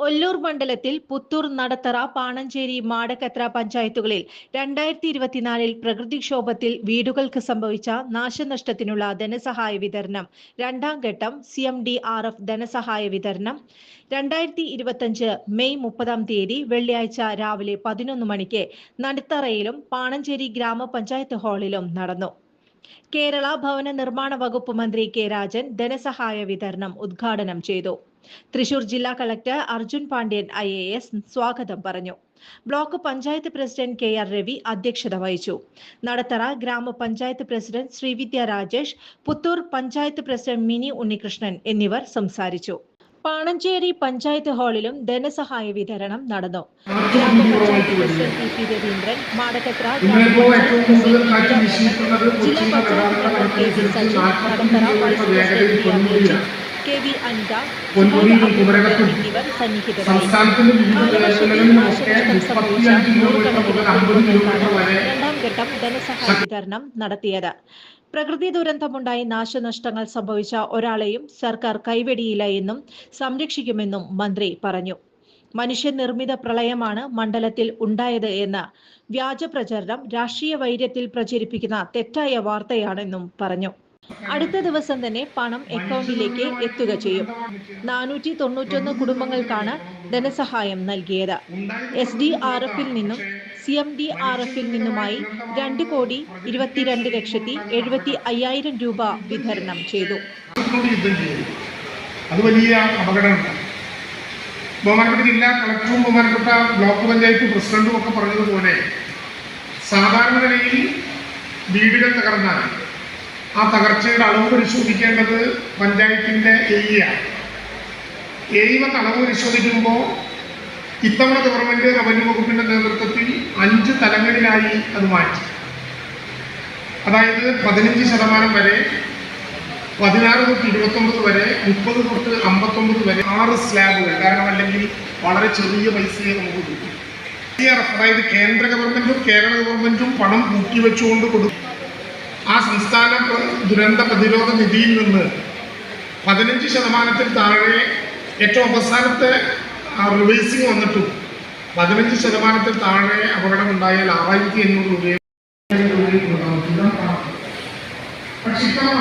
ഒല്ലൂർ മണ്ഡലത്തിൽ പുത്തൂർ നടത്തറ പാണഞ്ചേരി മാടക്കത്ര പഞ്ചായത്തുകളിൽ രണ്ടായിരത്തി ഇരുപത്തിനാലിൽ പ്രകൃതിക്ഷോഭത്തിൽ വീടുകൾക്ക് സംഭവിച്ച നാശനഷ്ടത്തിനുള്ള ധനസഹായ വിതരണം. രണ്ടാം ഘട്ടം C M D R F ധനസഹായ വിതരണം. രണ്ടായിരത്തി ഇരുപത്തഞ്ച് മെയ് മുപ്പതാം തീയതി വെള്ളിയാഴ്ച രാവിലെ പതിനൊന്ന് മണിക്ക് നടുത്തറയിലും പാണഞ്ചേരി ഗ്രാമപഞ്ചായത്ത് ഹാളിലും നടന്നു. കേരള ഭവന നിർമ്മാണ വകുപ്പ് മന്ത്രി കെ രാജൻ ധനസഹായ വിതരണം ഉദ്ഘാടനം ചെയ്തു. തൃശൂർ ജില്ലാ collector Arjun Pandian I A S സ്വാഗതം പറഞ്ഞു. Block panchayat president K R Ravi അധ്യക്ഷത വഹിച്ചു. നടത്തറ ഗ്രാമപഞ്ചായത്ത് പ്രസിഡന്റ് ശ്രീവിദ്യ രാജേഷ് പുത്തൂർ പഞ്ചായത്ത് പ്രസിഡന്റ് മിനി ഉണ്ണികൃഷ്ണൻ എന്നിവർ സംസാരിച്ചു. പാണഞ്ചേരി പഞ്ചായത്ത് ഹാളിലും ധനസഹായ വിതരണം നടന്നു. പ്രസിഡന്റ് നടത്തിയത് ഏറ്റവും പ്രസിഡന്റ് വിശേഷിക്കുന്നത് ധനസഹായ വിതരണം പഞ്ചായത്ത് പ്രകൃതി ദുരന്തമുണ്ടായി നാശനഷ്ടങ്ങൾ സംഭവിച്ച ഒരാളെയും സർക്കാർ കൈവെടിയില്ല എന്നും സംരക്ഷിക്കുമെന്നും മന്ത്രി പറഞ്ഞു. മനുഷ്യനിർമ്മിത പ്രളയമാണ് മണ്ഡലത്തിൽ ഉണ്ടായത് എന്ന വ്യാജ പ്രചരണം രാഷ്ട്രീയ വൈര്യത്തിൽ പ്രചരിപ്പിക്കുന്ന തെറ്റായ വാർത്തയാണെന്നും പറഞ്ഞു. അടുത്ത ദിവസം തന്നെ പണം അക്കൗണ്ടിലേക്ക് എത്തുക ചെയ്യും. നാനൂറ്റി തൊണ്ണൂറ്റൊന്ന് കുടുംബങ്ങൾക്കാണ് ധനസഹായം നൽകിയത്. എസ് ഡി ആർ എഫിൽ നിന്നും സി എം ഡി ആർ എഫിൽ നിന്നുമായി രണ്ട് കോടി ഇരുപത്തിരണ്ട് ലക്ഷത്തി എഴുപത്തി അയ്യായിരം രൂപ വിതരണം ചെയ്തു. അത് വലിയ അപകടമാണ്. ബഹുമാനപ്പെട്ട ജില്ലാ കളക്ടറും ബഹുമാനപ്പെട്ട ബ്ലോക്ക് പഞ്ചായത്ത് പ്രസിഡന്റും ഒക്കെ പറഞ്ഞതുപോലെ സാധാരണ നിലയിൽ വീടുകൾ തകർന്നാൽ ആ തകർച്ചയുടെ അളവ് പരിശോധിക്കേണ്ടത് പഞ്ചായത്തിന്റെ എയിയാണ് എയി വന്ന് അളവ് പരിശോധിക്കുമ്പോൾ ഇത്തവണ ഗവൺമെന്റ് റവന്യൂ വകുപ്പിന്റെ നേതൃത്വത്തിൽ അഞ്ച് തലങ്ങളിലായി അത് മാറ്റി. അതായത് പതിനഞ്ച് ശതമാനം വരെ പതിനാറ് തൊട്ട് ഇരുപത്തൊമ്പത് വരെ മുപ്പത് തൊട്ട് അമ്പത്തൊമ്പത് വരെ ആറ് സ്ലാബുകൾ കാരണം അല്ലെങ്കിൽ വളരെ ചെറിയ പൈസയെ നമുക്ക് കിട്ടും അതായത് കേന്ദ്ര ഗവൺമെന്റും കേരള ഗവൺമെന്റും പണം കൂട്ടിവെച്ചുകൊണ്ട് കൊടുക്കും. ആ സംസ്ഥാന ദുരന്ത പ്രതിരോധ നിധിയിൽ നിന്ന് പതിനഞ്ച് ശതമാനത്തിൽ താഴെ ഏറ്റവും അവസാനത്തെ റിവേഴ്സിംഗ് വന്നിട്ടും പതിനഞ്ച് ശതമാനത്തിൽ താഴെ അപകടമുണ്ടായാൽ ആറായിരത്തി എണ്ണൂറ് രൂപയെ. പക്ഷെ ഇത്തവണ